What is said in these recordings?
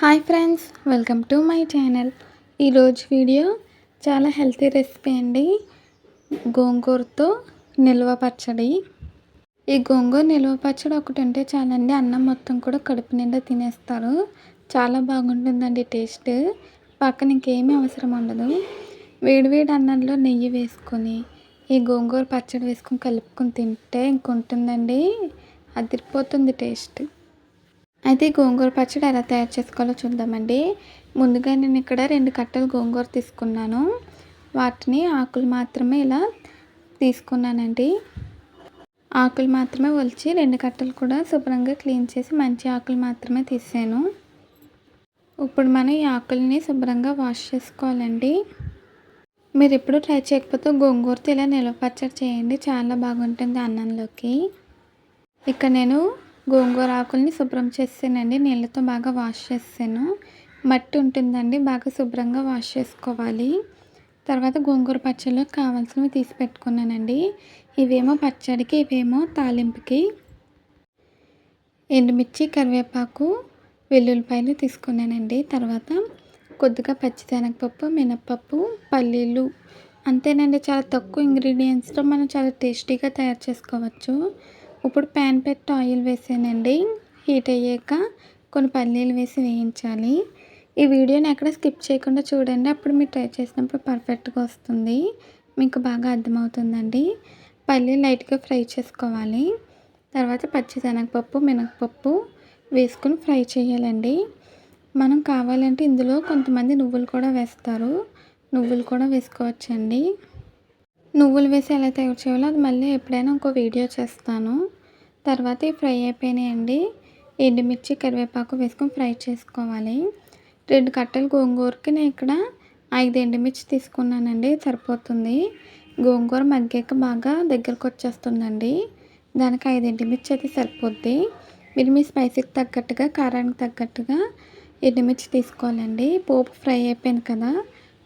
Hi friends welcome to my channel. ఈరోజు video చాలా healthy recipe అండి. గోంగూరతో నిల్వ పచ్చడి. ఈ గోంగూర నిల్వ పచ్చడి ఒకటి ఉంటే చాలండి అన్నం మొత్తం కూడా కడుపు నిండా తినేస్తారు. చాలా బాగుంటుందండి టేస్ట్. పక్కన ఇంకేమీ అవసరం ఉండదు. వేడివేడి అన్నంలో నెయ్యి వేసుకొని ఈ గోంగూర పచ్చడి వేసుకొని కలుపుకొని తింటే ఇంకుంటుందండి. అదిరిపోతుంది టేస్ట్. అయితే గోంగూర పచ్చడి ఎలా తయారు చేసుకోవాలో చూద్దామండి. ముందుగా నేను ఇక్కడ రెండు కట్టలు గోంగూర తీసుకున్నాను. వాటిని ఆకులు మాత్రమే ఇలా తీసుకున్నానండి. ఆకులు మాత్రమే ఒలిచి రెండు కట్టలు కూడా శుభ్రంగా క్లీన్ చేసి మంచి ఆకులు మాత్రమే తీసాను. ఇప్పుడు మనం ఈ ఆకుల్ని శుభ్రంగా వాష్ చేసుకోవాలండి. మీరు ఎప్పుడు ట్రై చేయకపోతే గోంగూరతో ఇలా నిల్వ పచ్చడి చేయండి. చాలా బాగుంటుంది అన్నంలోకి. ఇక్కడ నేను గోంగూర ఆకుల్ని శుభ్రం చేసానండి. నీళ్ళతో బాగా వాష్ చేసాను మట్టి ఉంటుందండి బాగా శుభ్రంగా వాష్ చేసుకోవాలి. తర్వాత గోంగూర పచ్చళ్ళకి కావాల్సినవి తీసి పెట్టుకున్నానండి. ఇవేమో పచ్చడికి ఇవేమో తాలింపుకి. ఎండుమిర్చి కరివేపాకు వెల్లుల్లిపాయలు తీసుకున్నానండి. తర్వాత కొద్దిగా పచ్చిశనగపప్పు మినప్పప్పు పల్లీలు. అంతేనండి చాలా తక్కువ ఇంగ్రీడియంట్స్తో మనం చాలా టేస్టీగా తయారు చేసుకోవచ్చు. ఇప్పుడు ప్యాన్ పెట్టి ఆయిల్ వేసానండి. హీట్ అయ్యాక కొన్ని పల్లీలు వేసి వేయించాలి. ఈ వీడియోని ఎక్కడ స్కిప్ చేయకుండా చూడండి. అప్పుడు మీరు ట్రై చేసినప్పుడు పర్ఫెక్ట్గా వస్తుంది. మీకు బాగా అర్థమవుతుందండి. పల్లీలు లైట్గా ఫ్రై చేసుకోవాలి. తర్వాత పచ్చిశనగపప్పు మినపప్పు వేసుకుని ఫ్రై చేయాలండి. మనం కావాలంటే ఇందులో కొంతమంది నువ్వులు కూడా వేస్తారు. నువ్వులు కూడా వేసుకోవచ్చండి. నువ్వులు వేసి ఎలా తయారు చేయాలో అది మళ్ళీ ఎప్పుడైనా ఇంకో వీడియో చేస్తాను. తర్వాత ఈ ఫ్రై అయిపోయినాయండి. ఎండుమిర్చి కరివేపాకు వేసుకొని ఫ్రై చేసుకోవాలి. రెండు కట్టలు గోంగూరకి నేను ఇక్కడ ఐదు ఎండుమిర్చి తీసుకున్నానండి. సరిపోతుంది. గోంగూర మగ్గాక బాగా దగ్గరకు వచ్చేస్తుందండి. దానికి ఐదు ఎండుమిర్చి అయితే సరిపోద్ది. మీరు మీ స్పైసీకి తగ్గట్టుగా కారానికి తగ్గట్టుగా ఎండుమిర్చి తీసుకోవాలండి. పోపు ఫ్రై అయిపోయింది కదా.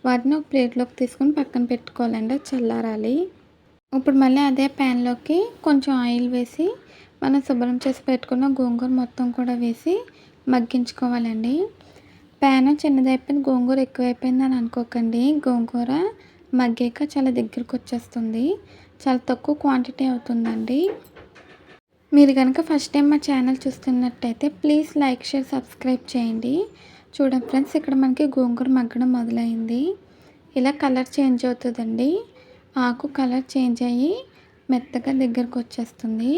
వాటిని ఒక ప్లేట్లోకి తీసుకొని పక్కన పెట్టుకోవాలండి. చల్లారాలి. ఇప్పుడు మళ్ళీ అదే ప్యాన్లోకి కొంచెం ఆయిల్ వేసి మనం శుభ్రం చేసి పెట్టుకున్న గోంగూర మొత్తం కూడా వేసి మగ్గించుకోవాలండి. ప్యాన్ చిన్నదైపోయింది గోంగూర ఎక్కువైపోయింది అని అనుకోకండి. గోంగూర మగ్గాక చాలా దగ్గరకు వచ్చేస్తుంది. చాలా తక్కువ క్వాంటిటీ అవుతుందండి. మీరు కనుక ఫస్ట్ టైం మా ఛానల్ చూస్తున్నట్టయితే ప్లీజ్ లైక్ షేర్ సబ్స్క్రైబ్ చేయండి. చూడండి ఫ్రెండ్స్ ఇక్కడ మనకి గోంగూర మగ్గడం మొదలైంది. ఇలా కలర్ చేంజ్ అవుతుందండి. ఆకు కలర్ చేంజ్ అయ్యి మెత్తగా దగ్గరకు వచ్చేస్తుంది.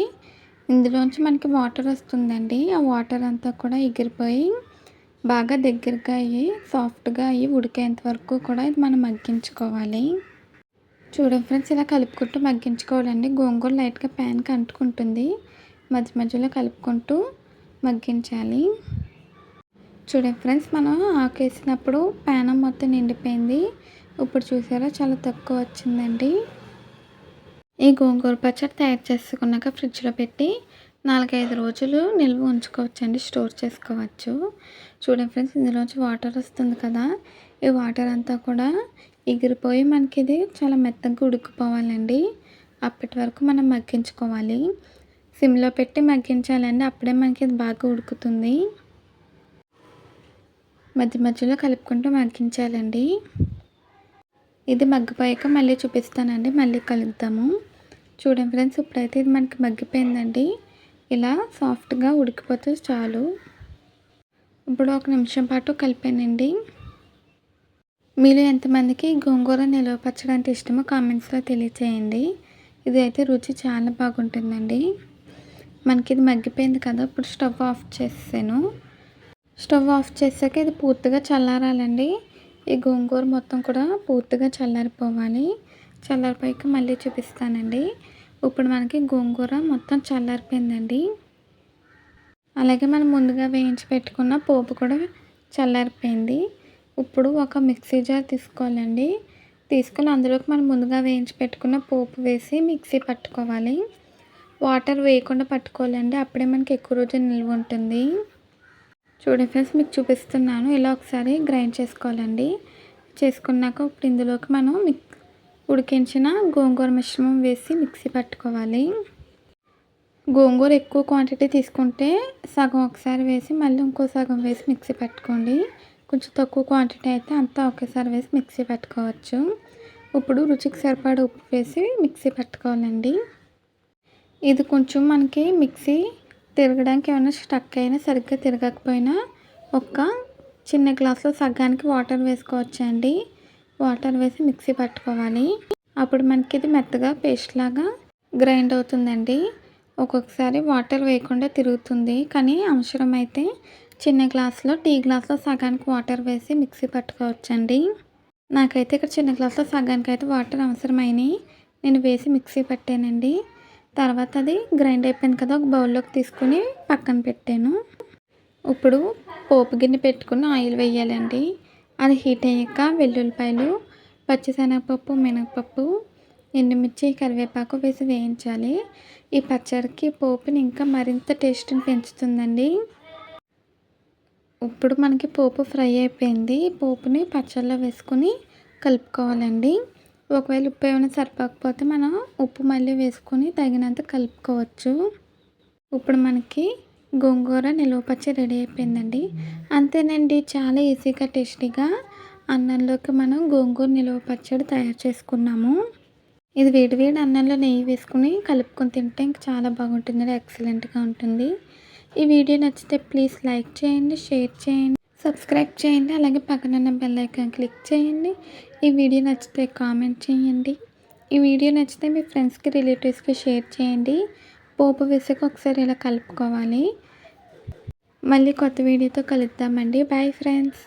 ఇందులోంచి మనకి వాటర్ వస్తుందండి. ఆ వాటర్ అంతా కూడా ఎగిరిపోయి బాగా దగ్గరగా అయ్యి సాఫ్ట్గా అయ్యి ఉడికేంత వరకు కూడా ఇది మనం మగ్గించుకోవాలి. చూడండి ఫ్రెండ్స్ ఇలా కలుపుకుంటూ మగ్గించుకోవాలండి. గోంగూర లైట్గా ప్యాన్కి అంటుకుంటుంది మధ్య మధ్యలో కలుపుకుంటూ మగ్గించాలి. చూడండి ఫ్రెండ్స్ మనం ఆకేసినప్పుడు ప్యానం మొత్తం నిండిపోయింది. ఇప్పుడు చూసారా చాలా తక్కువ వచ్చిందండి. ఈ గోంగూర పచ్చడి తయారు చేసుకున్నాక ఫ్రిడ్జ్లో పెట్టి నాలుగైదు రోజులు నిల్వ ఉంచుకోవచ్చండి స్టోర్ చేసుకోవచ్చు. చూడండి ఫ్రెండ్స్ ఇందులోంచి వాటర్ వస్తుంది కదా ఈ వాటర్ అంతా కూడా ఎగిరిపోయి మనకి ఇది చాలా మెత్తగా ఉడికిపోవాలండి. అప్పటి వరకు మనం మగ్గించుకోవాలి. సిమ్లో పెట్టి మగ్గించాలండి అప్పుడే మనకి ఇది బాగా ఉడుకుతుంది. మధ్య మధ్యలో కలుపుకుంటూ మగ్గించాలండి. ఇది మగ్గిపోయాక మళ్ళీ చూపిస్తానండి మళ్ళీ కలుద్దాము. చూడండి ఫ్రెండ్స్ ఇప్పుడైతే ఇది మనకి మగ్గిపోయిందండి. ఇలా సాఫ్ట్గా ఉడికిపోతే చాలు. ఇప్పుడు ఒక నిమిషం పాటు కలిపానండి. మీరు ఎంతమందికి గోంగూర నిల్వ పచ్చడి అంటే ఇష్టమో కామెంట్స్లో తెలియచేయండి. ఇది అయితే రుచి చాలా బాగుంటుందండి. మనకి ఇది మగ్గిపోయింది కదా ఇప్పుడు స్టవ్ ఆఫ్ చేసాను స్టవ్ ఆఫ్ చేసాక ఇది పూర్తిగా చల్లారాలండి. ఈ గోంగూర మొత్తం కూడా పూర్తిగా చల్లారిపోవాలి. చల్లారిపోయాక మళ్ళీ చూపిస్తానండి. ఇప్పుడు మనకి గోంగూర మొత్తం చల్లారిపోయిందండి. అలాగే మనం ముందుగా వేయించి పెట్టుకున్న పోపు కూడా చల్లారిపోయింది. ఇప్పుడు ఒక మిక్సీ జార్ తీసుకోవాలండి. తీసుకుని అందులోకి మనం ముందుగా వేయించి పెట్టుకున్న పోపు వేసి మిక్సీ పట్టుకోవాలి. వాటర్ వేయకుండా పట్టుకోవాలండి. అప్పుడే మనకి ఎక్కువ రోజు నిల్వ ఉంటుంది. చూడండి ఫ్రెండ్స్ మీకు చూపిస్తున్నాను. ఇలా ఒకసారి గ్రైండ్ చేసుకోవాలండి. చేసుకున్నాక ఇప్పుడు ఇందులోకి మనం మిక్ ఉడికించిన గోంగూర మిశ్రమం వేసి మిక్సీ పట్టుకోవాలి. గోంగూర ఎక్కువ క్వాంటిటీ తీసుకుంటే సగం ఒకసారి వేసి మళ్ళీ ఇంకో సగం వేసి మిక్సీ పెట్టుకోండి. కొంచెం తక్కువ క్వాంటిటీ అయితే అంతా ఒకేసారి వేసి మిక్సీ పెట్టుకోవచ్చు. ఇప్పుడు రుచికి సరిపడా ఉప్పు వేసి మిక్సీ పెట్టుకోవాలండి. ఇది కొంచెం మనకి మిక్సీ తిరగడానికి ఏమైనా స్టక్ అయినా సరిగ్గా తిరగకపోయినా ఒక చిన్న గ్లాసులో సగ్గానికి వాటర్ వేసుకోవచ్చండి. వాటర్ వేసి మిక్సీ పట్టుకోవాలి. అప్పుడు మనకి ఇది మెత్తగా పేస్ట్ లాగా గ్రైండ్ అవుతుందండి. ఒక్కొక్కసారి వాటర్ వేయకుండా తిరుగుతుంది. కానీ అవసరమైతే చిన్న గ్లాస్లో టీ గ్లాస్లో సగానికి వాటర్ వేసి మిక్సీ పట్టుకోవచ్చండి. నాకైతే ఇక్కడ చిన్న గ్లాస్లో సగానికి అయితే వాటర్ అవసరమైనవి నేను వేసి మిక్సీ పట్టానండి. తర్వాత అది గ్రైండ్ అయిపోయింది కదా ఒక బౌల్లోకి తీసుకుని పక్కన పెట్టాను. ఇప్పుడు పోపు గిన్నె పెట్టుకుని ఆయిల్ వేయాలండి. అది హీట్ అయ్యాక వెల్లుల్లిపాయలు పచ్చిశనగపప్పు మినపప్పు ఎండుమిర్చి కరివేపాకు వేసి వేయించాలి. ఈ పచ్చడికి పోపుని ఇంకా మరింత టేస్ట్ని పెంచుతుందండి. ఇప్పుడు మనకి పోపు ఫ్రై అయిపోయింది. పోపుని పచ్చళ్ళలో వేసుకొని కలుపుకోవాలండి. ఒకవేళ ఉప్పు ఏమైనా సరిపోకపోతే మనం ఉప్పు మళ్ళీ వేసుకొని తగినంత కలుపుకోవచ్చు. ఇప్పుడు మనకి గోంగూర నిలువ పచ్చడి రెడీ అయిపోయిందండి. అంతేనండి చాలా ఈజీగా టేస్టీగా అన్నంలోకి మనం గోంగూర నిలువ పచ్చడి తయారు చేసుకున్నాము. ఇది వేడివేడి అన్నంలో నెయ్యి వేసుకుని కలుపుకొని తింటే ఇంక చాలా బాగుంటుందండి ఎక్సలెంట్గా ఉంటుంది. ఈ వీడియో నచ్చితే ప్లీజ్ లైక్ చేయండి షేర్ చేయండి సబ్స్క్రైబ్ చేయండి అలాగే పక్కనున్న బెల్ ఐకాన్ క్లిక్ చేయండి. ఈ వీడియో నచ్చితే కామెంట్ చేయండి. ఈ వీడియో నచ్చితే మీ ఫ్రెండ్స్కి రిలేటివ్స్కి షేర్ చేయండి. పోపు వేసాక ఒకసారి ఇలా కలుపుకోవాలి. మళ్ళీ కొత్త వీడియోతో కలుద్దామండి. Bye friends